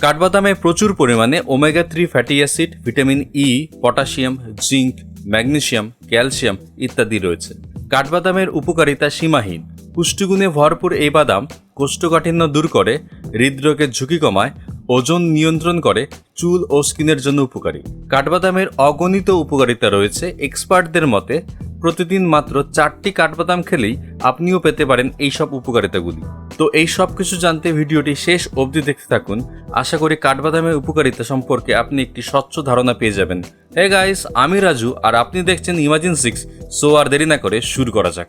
কাঠবাদামে প্রচুর পরিমাণে omega three fatty acid vitamin E potassium zinc magnesium calcium ইত্যাদি রয়েছে। কাঠবাদামের উপকারিতা সীমাহীন। পুষ্টিগুণে ভরপুর এই বাদাম কোষ্ঠকাঠিন্য দূর করে, হৃদরোগের ঝুঁকি কমায়, ওজন নিয়ন্ত্রণ করে, চুল ও স্কিনের জন্য উপকারী। কাঠবাদামের অগণিত উপকারিতা রয়েছে এক্সপার্টদের মতে প্রতিদিন মাত্র চারটি কাঠবাদাম খেলেই আপনিও পেতে পারেন এই সব উপকারিতাগুলি। তো এই সব কিছু জানতে ভিডিওটি শেষ অবধি দেখতে থাকুন। আশা করি কাঠবাদামের উপকারিতা সম্পর্কে আপনি একটি স্বচ্ছ ধারণা পেয়ে যাবেন। হে গাইস, আমি রাজু আর আপনি দেখছেন ইমাজিন সিক্স, সো আর দেরি না করে শুরু করা যাক।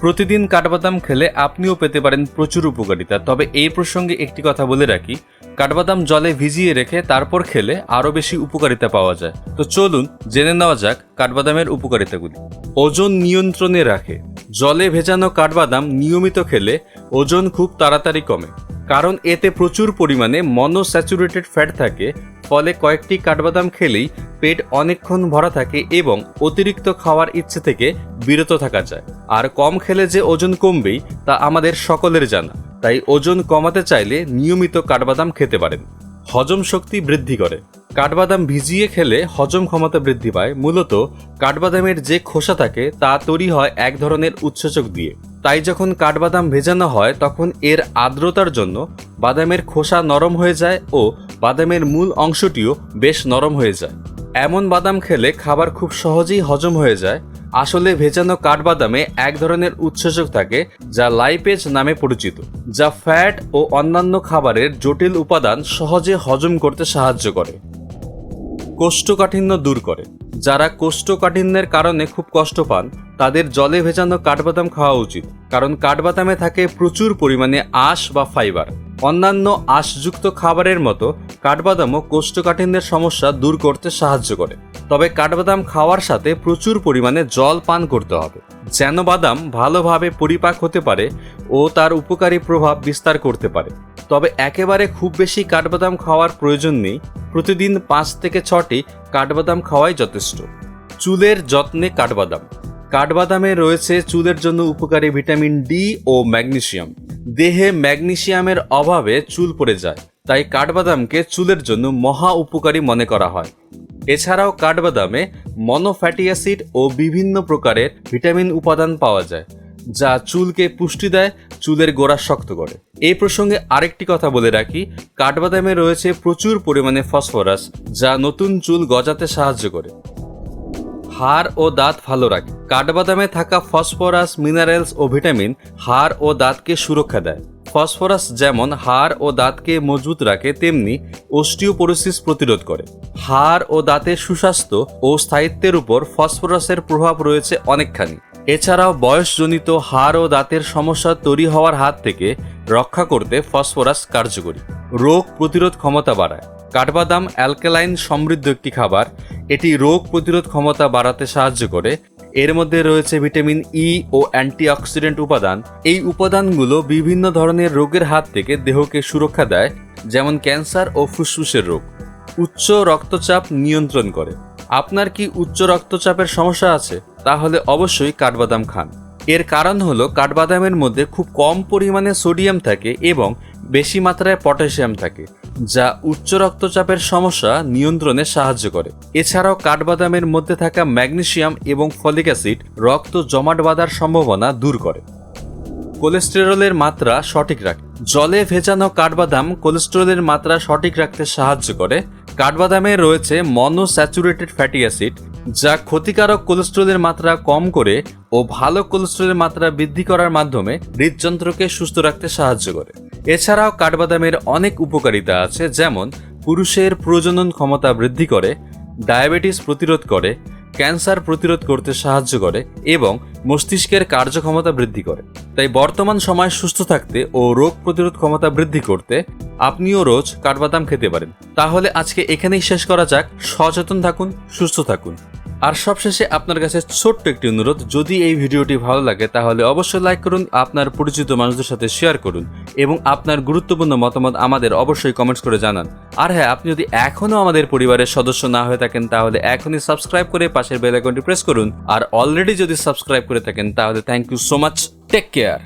প্রতিদিন কাঠবাদাম খেলে আপনিও পেতে পারেন প্রচুর উপকারিতা। তবে এই প্রসঙ্গে একটি কথা বলে রাখি কাঠবাদাম জলে ভিজিয়ে রেখে তারপর খেলে আরও বেশি উপকারিতা পাওয়া যায়। তো চলুন জেনে নেওয়া যাক কাঠবাদামের উপকারিতাগুলি। ওজন নিয়ন্ত্রণে রাখে। জলে ভেজানো কাঠবাদাম নিয়মিত খেলে ওজন খুব তাড়াতাড়ি কমে। কারণ এতে প্রচুর পরিমাণে মনোস্যাচুরেটেড ফ্যাট থাকে, ফলে কয়েকটি কাঠবাদাম খেলেই পেট অনেকক্ষণ ভরা থাকে এবং অতিরিক্ত খাওয়ার ইচ্ছে থেকে বিরত থাকা যায়। আর কম খেলে যে ওজন কমবেই তা আমাদের সকলের জানা। তাই ওজন কমাতে চাইলে নিয়মিত কাঠবাদাম খেতে পারেন। হজম শক্তি বৃদ্ধি করে। কাঠবাদাম ভিজিয়ে খেলে হজম ক্ষমতা বৃদ্ধি পায়। মূলত, কাঠবাদামের যে খোসা থাকে, তা তৈরি হয় এক ধরনের উৎসেচক দিয়ে। তাই যখন কাঠবাদাম ভেজানো হয়, তখন এর আর্দ্রতার জন্য বাদামের খোসা নরম হয়ে যায় ও বাদামের মূল অংশটিও বেশ নরম হয়ে যায়। এমন বাদাম খেলে খাবার খুব সহজেই হজম হয়ে যায়। আসলে ভেজানো কাঠবাদামে এক ধরনের উৎসেচক থাকে, যা লাইপেজ নামে পরিচিত, যা ফ্যাট ও অন্যান্য খাবারের জটিল উপাদান সহজে হজম করতে সাহায্য করে। কোষ্ঠকাঠিন্য দূর করে। যারা কোষ্ঠকাঠিন্যের কারণে খুব কষ্ট পান, তাদের জলে ভেজানো কাঠবাদাম খাওয়া উচিত, কারণ কাঠবাদামে থাকে প্রচুর পরিমাণে আঁশ বা ফাইবার। অন্যান্য আঁশযুক্ত খাবারের মতো কাঠবাদামও কোষ্ঠকাঠিন্যের সমস্যা দূর করতে সাহায্য করে। তবে কাঠবাদাম খাওয়ার সাথে প্রচুর পরিমাণে জল পান করতে হবে। যেন বাদাম ভালোভাবে পরিপাক হতে পারে ও তার উপকারী প্রভাব বিস্তার করতে পারে। তবে একেবারে খুব বেশি কাঠবাদাম খাওয়ার প্রয়োজন নেই। প্রতিদিন পাঁচ থেকে ছটি কাঠবাদাম খাওয়াই যথেষ্ট। চুলের যত্নে কাঠবাদাম। কাঠবাদামে রয়েছে চুলের জন্য উপকারী ভিটামিন ডি ও ম্যাগনেসিয়াম দেহে ম্যাগনেসিয়ামের অভাবে চুল পড়ে যায়, তাই কাঠবাদামকে চুলের জন্য মহা উপকারী মনে করা হয়। এছাড়াও কাঠবাদামে মনোফ্যাটি অ্যাসিড ও বিভিন্ন প্রকারের ভিটামিন উপাদান পাওয়া যায়, যা চুলকে পুষ্টি দেয়, চুলের গোড়া শক্ত করে। এই প্রসঙ্গে আরেকটি কথা বলে রাখি, কাঠবাদামে রয়েছে প্রচুর পরিমাণে ফসফরাস, যা নতুন চুল গজাতে সাহায্য করে। হাড় ও দাঁত ভালো রাখে। কাঠবাদামে থাকা ফসফরাস, মিনারেলস ও ভিটামিন হাড় ও দাঁতকে সুরক্ষা দেয়। ফসফরাস যেমন হাড় ও দাঁতকে মজবুত রাখে, তেমনি অস্টিওপোরোসিস প্রতিরোধ করে। হাড় ও দাঁতের সুস্বাস্থ্য ও স্থায়িত্বের উপর ফসফরাসের প্রভাব রয়েছে অনেকখানি। এছাড়াও বয়সজনিত হাড় ও দাঁতের সমস্যা তৈরি হওয়ার হাত থেকে রক্ষা করতে ফসফরাস কার্যকরী। রোগ প্রতিরোধ ক্ষমতা বাড়ায়। কাঠবাদাম অ্যালকালাইন সমৃদ্ধ একটি খাবার। এটি রোগ প্রতিরোধ ক্ষমতা বাড়াতে সাহায্য করে। এর মধ্যে রয়েছে ভিটামিন ই ও অ্যান্টিঅক্সিডেন্ট উপাদান। এই উপাদানগুলো বিভিন্ন ধরনের রোগের হাত থেকে দেহকে সুরক্ষা দেয়, যেমন ক্যান্সার ও ফুসফুসের রোগ। উচ্চ রক্তচাপ নিয়ন্ত্রণ করে। আপনার কি উচ্চ রক্তচাপের সমস্যা আছে? তাহলে অবশ্যই কাঠবাদাম খান। এর কারণ হলো কাঠবাদামের মধ্যে খুব কম পরিমাণে সোডিয়াম থাকে এবং বেশি মাত্রায় পটাশিয়াম থাকে। যা উচ্চ রক্তচাপের সমস্যা নিয়ন্ত্রণে সাহায্য করে। এছাড়াও কাঠবাদামের মধ্যে থাকা ম্যাগনেসিয়াম এবং ফলিক অ্যাসিড রক্ত জমাট বাঁধার সম্ভাবনা দূর করে। কোলেস্টেরলের মাত্রা সঠিক রাখে। জলে ভেজানো কাঠবাদাম কোলেস্টেরলের মাত্রা সঠিক রাখতে সাহায্য করে। কাঠবাদামে রয়েছে মনোস্যাচুরেটেড ফ্যাটি অ্যাসিড, যা ক্ষতিকারক কোলেস্টেরলের মাত্রা কম করে ও ভালো কোলেস্টেরলের মাত্রা বৃদ্ধি করার মাধ্যমে হৃদযন্ত্রকে সুস্থ রাখতে সাহায্য করে। এছাড়াও কাঠবাদামের অনেক উপকারিতা আছে, যেমন পুরুষের প্রজনন ক্ষমতা বৃদ্ধি করে, ডায়াবেটিস প্রতিরোধ করে, ক্যান্সার প্রতিরোধ করতে সাহায্য করে এবং মস্তিষ্কের কার্যক্ষমতা বৃদ্ধি করে। তাই বর্তমান সময় সুস্থ থাকতে ও রোগ প্রতিরোধ ক্ষমতা বৃদ্ধি করতে আপনিও রোজ কাঠবাদাম খেতে পারেন। তাহলে আজকে এখানেই শেষ করা যাক। সচেতন থাকুন, সুস্থ থাকুন। আর সবশেষে আপনার কাছে ছোট্ট একটি অনুরোধ, যদি এই ভিডিওটি ভালো লাগে, তাহলে অবশ্যই লাইক করুন, আপনার পরিচিত মানুষদের সাথে শেয়ার করুন, এবং আপনার গুরুত্বপূর্ণ মতামত আমাদের অবশ্যই কমেন্টস করে জানান। আর হ্যাঁ আপনি যদি এখনও আমাদের পরিবারের সদস্য না হয়ে থাকেন, তাহলে এখনই সাবস্ক্রাইব করে পাশের বেল আইকনটি প্রেস করুন। আর অলরেডি যদি সাবস্ক্রাইব করে থাকেন, তাহলে thank you so much take care